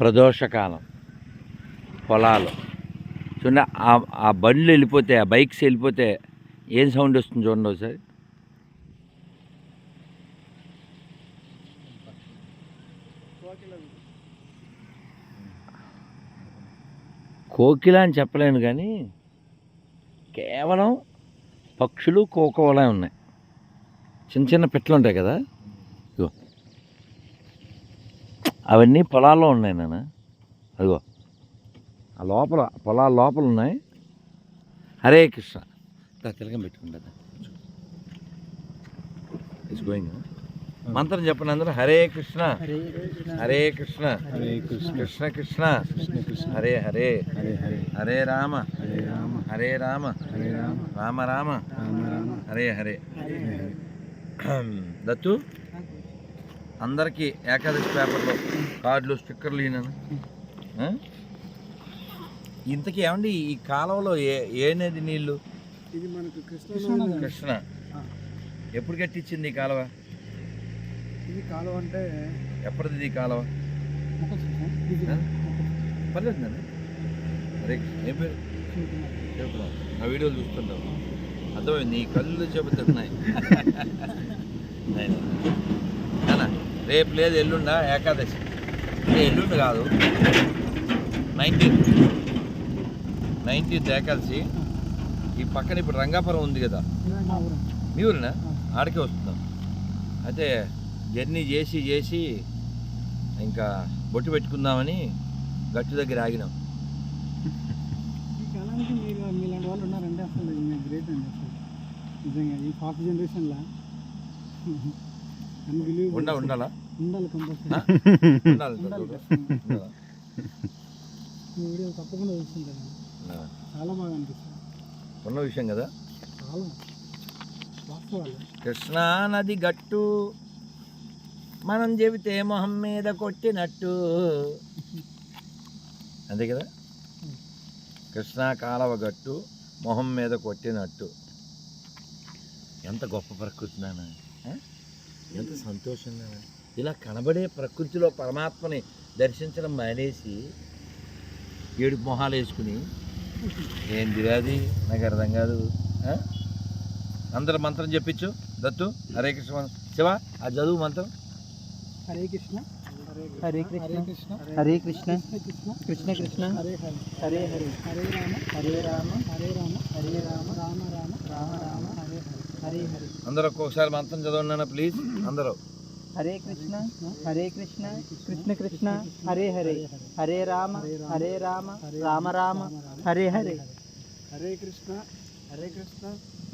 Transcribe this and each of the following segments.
ప్రదోషకాలం పొలాలు. చూడండి ఆ- బండ్లు వెళ్ళిపోతే ఆ బైక్స్ వెళ్ళిపోతే ఏం సౌండ్ వస్తుంది చూడండి ఒకసారి. కోకిల అని చెప్పలేను కానీ కేవలం పక్షులు కోకోవలే ఉన్నాయి. చిన్న చిన్న పెట్లు ఉంటాయి కదా? అవన్నీ పొలాల్లో ఉన్నాయి నాన్న. అదిగో. ఆ లోపల పొలాల లోపల ఉన్నాయి. హరే కృష్ణ. తిలకం పెట్టుకుంటా ఇట్స్ గోయింగ్ మంత్రం చెప్పండి అందరూ. హరే కృష్ణ. హరే కృష్ణ. కృష్ణ. కృష్ణ. హరే హరే. హరే రామ. హరే రామ. హరే రామ. రామ. హరే హరే. దత్తు. అందరికీ ఏకాదశి పేపర్లో కార్డులు స్టిక్కర్లు ఈయన ఇంతకీ ఏమండి ఈ కాలువలో ఏ ఏ నది నీళ్ళు? ఇది మనకు కృష్ణ కృష్ణ ఎప్పుడు కట్టించింది ఈ కాలువ? ఇది కాలువ అంటే ఎప్పటిది ఈ కాలువ? పర్లేదు హరే కృష్ణ ఏం పేరు? చెబుతున్నావు ఆ వీడియోలు చూస్తుంటావు. అర్థమైంది. నీ కళ్ళు చెబుతున్నాయి. నాన్న రేపు లేదు ఎల్లుండా ఏకాదశి. ఎల్లుండి కాదు. నైన్టీన్త్. నైన్టీన్త్ ఏకాదశి. ఈ పక్కన ఇప్పుడు రంగాపురం ఉంది కదా. మీ ఊరినా? ఆడికే వస్తున్నాం. అయితే జర్నీ చేసి చేసి ఇంకా బొట్టు పెట్టుకుందామని గట్టు దగ్గర ఆగినాం. మీలాంటి వాళ్ళు ఉన్నారంటే అసలు గ్రేట్ అండి అసలు. నిజంగా ఈ పాత జనరేషన్లో. ఉండ ఉండాలా? ఉండాలి వీడియో తప్పకుండా? చాలా బాగా అనిపిస్తుంది. ఉన్న విషయం కదా? చాలా. వాస్తవాలు. కృష్ణా నది గట్టు మనం చెబితే మొహం మీద కొట్టినట్టు. అంతే కదా? కృష్ణా కాలవ గట్టు మొహం మీద కొట్టినట్టు. ఎంత గొప్ప ప్రకృతి నాన్న? ఎంత సంతోషం నాన్న ఇలా కనబడే ప్రకృతిలో పరమాత్మని దర్శించడం మానేసి ఏడు మొహాలు వేసుకుని ఏంది అది? నాకు అర్థం కాదు. ఆ? అందరు మంత్రం చెప్పించు. దత్తు హరే కృష్ణ. శివ ఆ చదువు మంత్రం. హరే కృష్ణ. హరే కృష్ణ. హరే కృష్ణ. హరే కృష్ణ కృష్ణ. హరే హరే. హరే హరే. హరే రామ. హరే రామ. హరే రామ. హరే రామ. రామ రామ. రామ రామ. హరే హరే. అందరూ ఒక్కొక్కసారి మంత్రం చదవండి ప్లీజ్ అందరూ. హరే కృష్ణ హరే కృష్ణ కృష్ణ కృష్ణ హరే హరే. హరే రామ హరే రామ రామ రామ హరే హరే. హరే కృష్ణ హరే కృష్ణ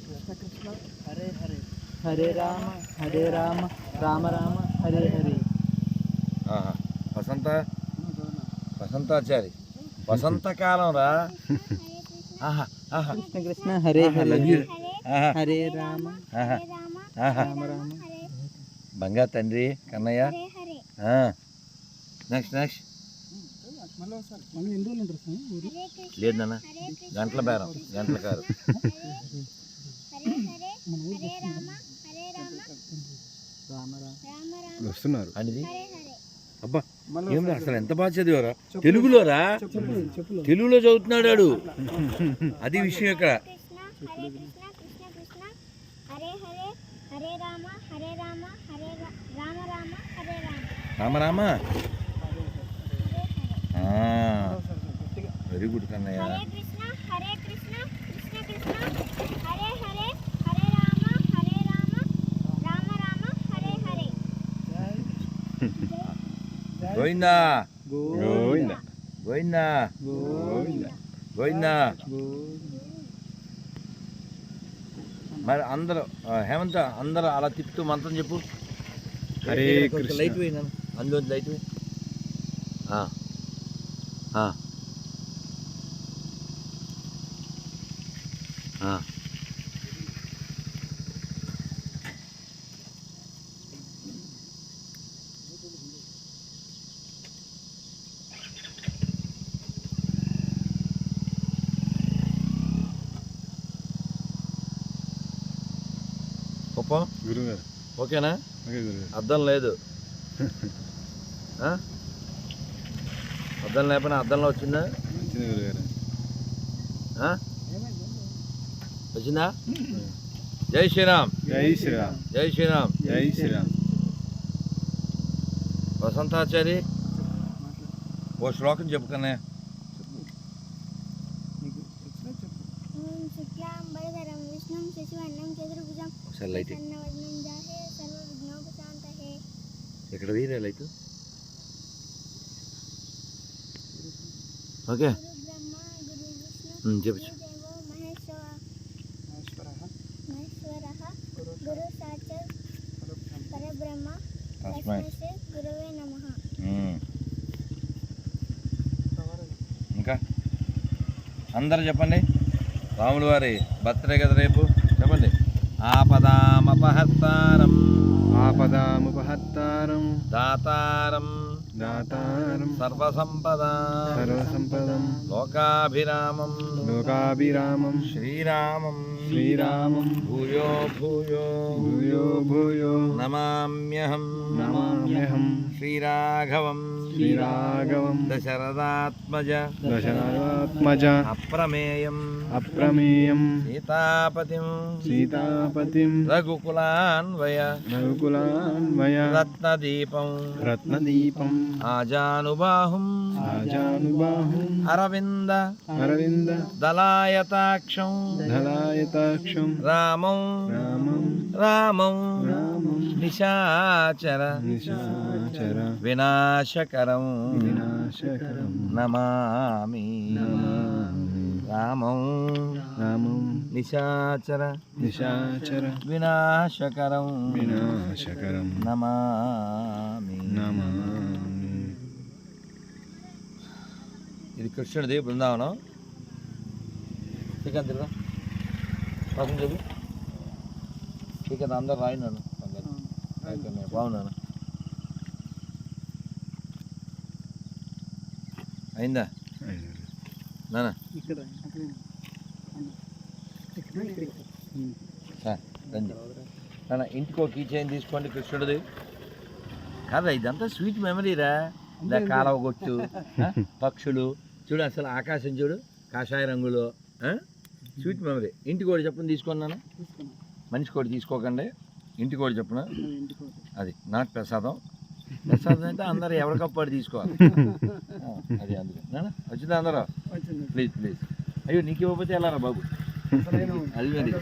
కృష్ణ కృష్ణ హరే హరే. హరే రామ హరే రామ రామ రామ హరే హరే. ఆహా. వసంత వసంతాచారి. వసంతకాలం రా. ఆహా ఆహా. కృష్ణ కృష్ణ హరే హరే. హరే రామ. రామ. రామ బంగా తండ్రి కన్నయ్య. Next next. మళ్ళీ ఒకసారి. మనం ఎన్ని రోజులు ఉంటారు స్వామి ఊరు? లేదు నాన్న. గంటల బేరం. గంటల కారు వస్తున్నారు. అనేది? అబ్బా మళ్ళీ ఏం రా అసలు ఎంత బాగా చదివారా? తెలుగులోరా? తెలుగులో చదువుతున్నాడు అది విషయం ఇక్కడ కృష్ణ హరే కృష్ణ కృష్ణ కృష్ణ హరే హరే హరే రామ హరే రామ హరే రా- రామ రామ హరే రామ రామరామ హరే హరే వెరీ గుడ్ కన్నయ్య హరే కృష్ణ హరే కృష్ణ కృష్ణ కృష్ణ హరే హరే హరే రామ హరే రామ రామ రామ. హరే హరే గోవిందా. గోవింద. గోవిందా. గోవింద. మరి అందరూ హేమంత్ అందరూ అలా తిప్పుతూ మంత్రం చెప్పు. హరే. లైట్ పోయినా అందులో లైట్ పోయి ఆ. ఆ. ఆ. గొప్ప గురుగారు ఓకేనా ఓకే గురుగారు అర్థం లేదు ఆ? అద్దం లేకపోయినా అద్దంలో వచ్చిందా? వచ్చింది జై శ్రీరామ్. జై శ్రీరామ్. జై శ్రీరామ్. జై శ్రీరామ్. వసంతాచారి ఓ శ్లోకం చెప్పుకనే. ఒకసారి లైట్. ఇక్కడ లైట్? నమః ఉమ్. ఇంకా? అందరు చెప్పండి. రాములు వారి బర్త్డే కదా రేపు? చెప్పండి. ఆపదామపహర్తారం. ఆపదాముపహత్తారం దాతారం. దాతారం సర్వసంపద. సర్వసంపదం. లోకాభిరామం. లోకాభిరామం. శ్రీరామం. శ్రీరామం. భూయో భూయో. భూయో భూయో. నమామ్యహం. నమామ్యహం. శ్రీరాఘవం శ్రీరాఘవం దశరథాత్మజ దశరథాత్మజ అప్రమేయం అప్రమేయం సీతాపతిం సీతాపతిం రఘుకులాన్వయ రఘుకులాన్వయ రత్నదీపం రత్నదీపం ఆజానుబాహుం ఆజానుబాహుం అరవింద అరవింద దళాయతాక్షం దళాయతాక్షం రామం రామం రామం రామం నిశాచర నిశాచర వినాశకరం. వినాశకరం. నమామి. రామం. రామం. నిశాచర. నిశాచర. వినాశకరం. వినాశకరం. నమామి. నమామి. ఇది కృష్ణుడిది బృందావనం. శ్రీకాంత్ తిరుగా. పక్కన చెప్పు. శ్రీకాంత్ అందరు రాయినాను బాగున్నాను అయిందా? నానా? సార్ రండి. నాన్న ఇంటికి కీ చైన్ తీసుకోండి కృష్ణుడిది. కాదా ఇదంతా స్వీట్ మెమరీరా ఇలా కాలవ గొట్టు పక్షులు. చూడు అసలు ఆకాశం చూడు కాషాయ రంగులో స్వీట్ మెమరీ. ఇంటికి ఒకటి చెప్పని తీసుకున్నాను తీసుకున్నాం. మనిషి కూడా తీసుకోకండి ఇంటికి ఒకటి చెప్పున. అది నాకు ప్రసాదం ప్రసాదం అయితే అందరు ఎవరికప్పుడు తీసుకోవాలి. అది అందుకే. వచ్చిందా అందరూ? వచ్చింది. Please please. అయ్యో నీకు ఇవ్వకపోతే వెళ్ళారా బాబు? అది మరి.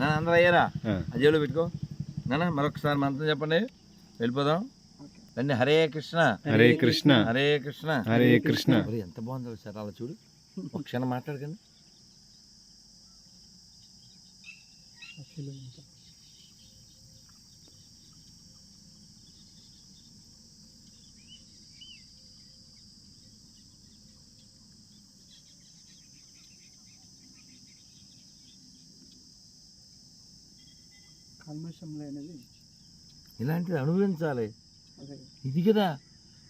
నాన్న అందరూ అయ్యారా? జేబులో పెట్టుకో. నాన్న మరొకసారి మంత్రం చెప్పండి. వెళ్ళిపోదాం. రండి హరే కృష్ణ. హరే కృష్ణ. హరే కృష్ణ. హరే కృష్ణ. ఎంత బాగుందో సార్ అలా చూడు. ఒక క్షణం మాట్లాడకండి. కల్మషం లేనిది ఇలాంటివి అనుభవించాలి ఇది కదా.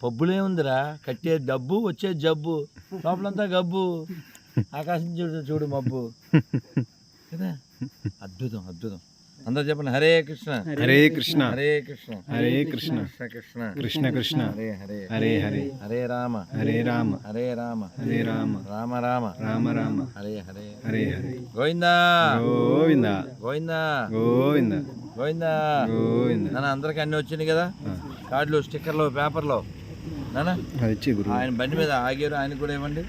పబ్బులే ఉందిరా. కట్టే డబ్బు వచ్చే జబ్బు. లోపలంతా గబ్బు. ఆకాశం చూడు చూడు మబ్బు. కదా? అద్భుతం అద్భుతం. అందరు చెప్పండి హరే కృష్ణ. హరే కృష్ణ. హరే కృష్ణ. హరే కృష్ణ. కృష్ణ కృష్ణ. కృష్ణ హరే హరే. హరే హరే. హరే రామ. హరే రామ. హరే రామ. హరే రామ. రామ రామ. రామ రామ. హరే హరే. హరే హరే. గోవిందా. గోవింద. గోవిందా. గోవింద. గోవిందా. గోవింద. నాన్న అందరికి అన్ని వచ్చినాయి కదా? కార్డులు స్టిక్కర్లు పేపర్లు. నాన్న. అది ఇచ్చి గురువు. ఆయన బండి మీద ఆగారు ఆయన కూడా ఇవ్వండి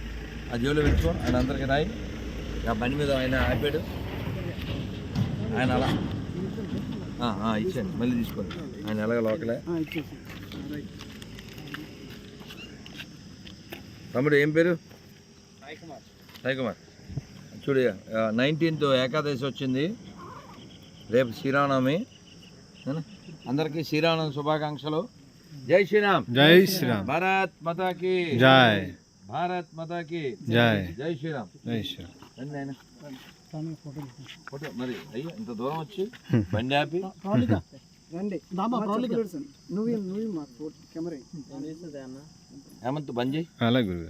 ఆ జోలో పెట్టుకో ఆయన అందరికి రాయి. ఆ బండి మీద ఆయన ఆపాడు. ఆయన అలా ఇచ్చేయండి. మళ్ళీ తీసుకోండి. ఆయన ఎలాగ లోకలే. తమ్ముడు ఏం పేరు? సాయి కుమార్. చూడు నైన్టీన్త్ ఏకాదశి వచ్చింది. రేపు శ్రీరామనవమి? అందరికీ శ్రీరామనవమి శుభాకాంక్షలు. జై శ్రీరామ్. జై శ్రీరామ్. భారత్ మాతాకి. జై. భారత్ మాతాకి. జై. జై శ్రీరామ్. జై శ్రీరామ్. ఫోటో మరి అయ్యో ఇంత దూరం వచ్చి బండి ఆపి. రండి. నువ్వు నువ్వు మా ఫోటో కెమెరా హేమంత్ బంద్ చేయి. అలా గురువు